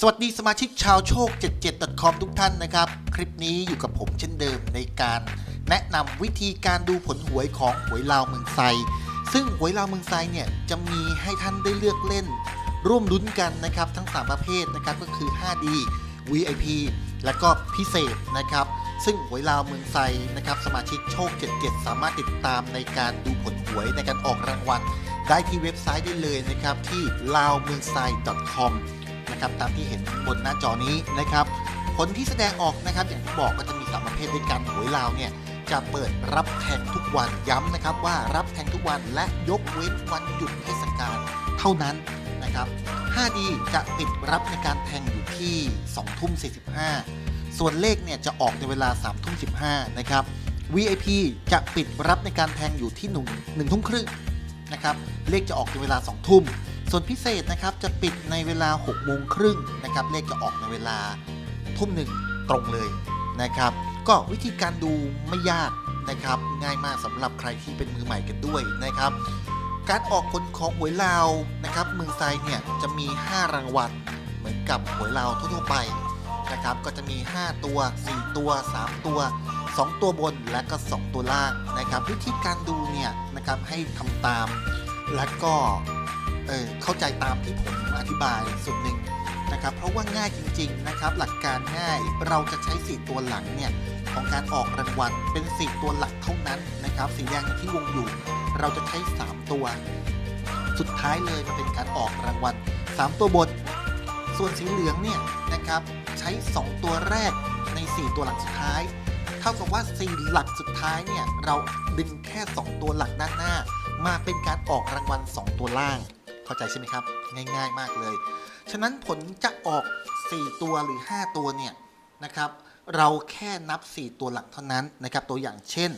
สวัสดีสมาชิกชาวโชค 77.com ทุกท่านนะครับ คลิปนี้อยู่กับผมเช่นเดิมในการแนะนำวิธีการดูผลหวยของหวยลาวเมืองไซ ซึ่งหวยลาวเมืองไซเนี่ยจะมีให้ท่านได้เลือกเล่น ร่วมลุ้นกันนะครับทั้ง 3 ประเภทนะครับก็คือ 5D VIP และก็พิเศษนะครับ ซึ่งหวยลาวเมืองไซนะครับสมาชิกโชค 77 สามารถติดตามในการดูผลหวยในการออกรางวัลได้ที่เว็บไซต์ได้เลยนะครับที่ l a o m e u n g s a i com นะครับตามที่เห็นบนหน้าจอนี้นะครับผลที่แสดงออกนะครับอย่างที่บอกก็จะมีสามประเภทด้วยกันหวยลาวเนี่ยจะเปิดรับแทงทุกวันย้ำนะครับว่ารับแทงทุกวันและยกเว้นวันหยุดเทศกาลเท่านั้นนะครับ 5D จะปิดรับในการแทงอยู่ที่ 2 ทุ่ม 45 ส่วนเลขเนี่ยจะออกในเวลา 3 ทุ่ม 15 นะครับ VIP จะปิดรับในการแทงอยู่ที่1 1ทุ่มครึ่งนะครับ เลขจะออกในเวลา 2 ทุ่ม ส่วนพิเศษนะครับจะปิดในเวลา6โมงครึ่งนะครับเลขจะออกในเวลาทุ่มหนึ่งตรงเลยนะครับ ก็วิธีการดูไม่ยากนะครับ ง่ายมากสำหรับใครที่เป็นมือใหม่กันด้วยนะครับ การออกผลของหวยลาวนะครับเมืองไซเนี่ยจะมี 5 รางวัลเหมือนกับหวยลาวทั่วๆไปนะครับ ก็จะมี 5 ตัว 4 ตัว 3 ตัว 2 ตัวบนและก็ 2 ตัวล่างนะครับ วิธีการดูเนี่ยนะครับให้ทำตามและก็ เออเข้าใจตามที่ผมอธิบายส่วนหนึ่งนะครับ เพราะว่าง่ายจริง ๆนะครับ หลักการง่ายเราจะใช้ 4 ตัวหลังเนี่ยของการออกรางวัลเป็น 4 ตัวหลักเท่านั้นนะครับสีแดงอย่างที่วงอยู่ เราจะใช้ 3 ตัว สุดท้ายเลยมันเป็นการออกรางวัล 3 ตัวบนส่วนสีเหลืองเนี่ยนะครับใช้ 2 ตัวแรกใน 4 ตัวหลักสุดท้ายเท่ากับว่า 4 หลักสุดท้ายเนี่ยเราดึงแค่ 2 ตัวหลักด้านหน้า มาเป็นการออกรางวัล 2 ตัวล่าง เข้าใจใช่ไหมครับ ง่าย ๆ มากเลย ฉะนั้นผลจะออก 4 ตัวหรือ 5 ตัวเนี่ยนะครับ เราแค่นับ 4 ตัวหลักเท่านั้นนะครับ ตัวอย่างเช่น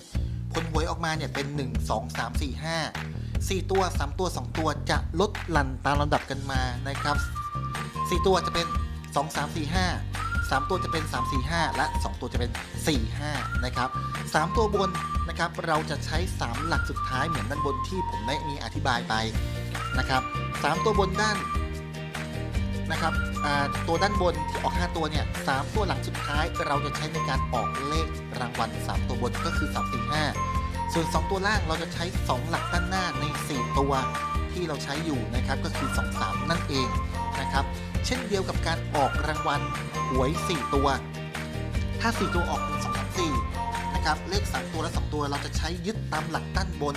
ผลหวยออกมาเนี่ยเป็น 1 2 3 4 5 4 ตัว 3 ตัว 2 ตัวจะลดหลั่นตามลำดับกันมานะครับ 4 ตัวจะเป็น 2 3 4 5 3 ตัวจะเป็น 3 4 5 และ 2 ตัวจะเป็น 4 5 นะครับ 3 ตัวบนนะครับ เราจะใช้ 3 หลักสุดท้ายเหมือนด้านบนที่ผมได้มีอธิบายไป นะครับ3ตัวบนด้านนะครับตัวด้านบนที่ออก 5 ตัวเนี่ย3ตัวหลักสุดท้ายเราจะใช้ในการออกเลขรางวัล 3 ตัวบนก็คือ 3 4 5 ส่วน 2 ตัวล่างเราจะใช้ 2 หลักด้านหน้าใน 4 ตัวที่เราใช้อยู่นะครับก็คือ 2 3 นั่นเองนะครับเช่นเดียวกับการออกรางวัลหวย 4 ตัว ถ้า 4 ตัวออกเป็น2 3 4นะครับเลข 3 ตัวและ 2 ตัวเราจะใช้ยึดตามหลักด้านบน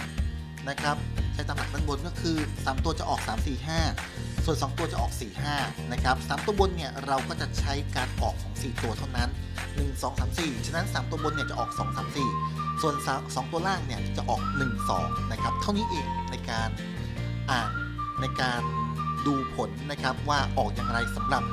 นะครับ ใช้ตามหลักด้านบนก็คือ 3 ตัวจะออก 3 4 5 ส่วน 2 ตัวจะออก 4 5 นะครับ 3 ตัวบนเนี่ยเราก็จะใช้การออกของ 4 ตัวเท่านั้น 1 2 3 4 ฉะนั้น 3 ตัวบนเนี่ยจะออก 2 3 4 ส่วน 2 ตัวล่างเนี่ยจะออก 1 2 นะครับ เท่านี้เองในการอ่านในการดูผลนะครับว่าออกอย่างไรสำหรับ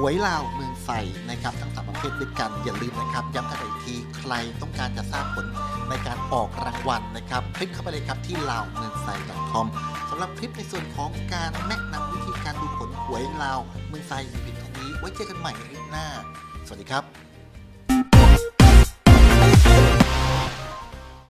หวยลาวเมืองไซนะครับทั้งสามประเภทด้วยกันอย่าลืมนะครับย้ำกันอีกทีใครต้องการจะทราบผลในการออกรางวัลนะครับ คลิกเข้าไปเลยครับที่ l a o m e u n g s a i com สำหรับคลิปในส่วนของการแนะนำวิธีการดูผลหวยลาวเมืองไซมีเพียงตรงนี้ไว้เจอกันใหม่ในคลิปหน้า สวัสดีครับ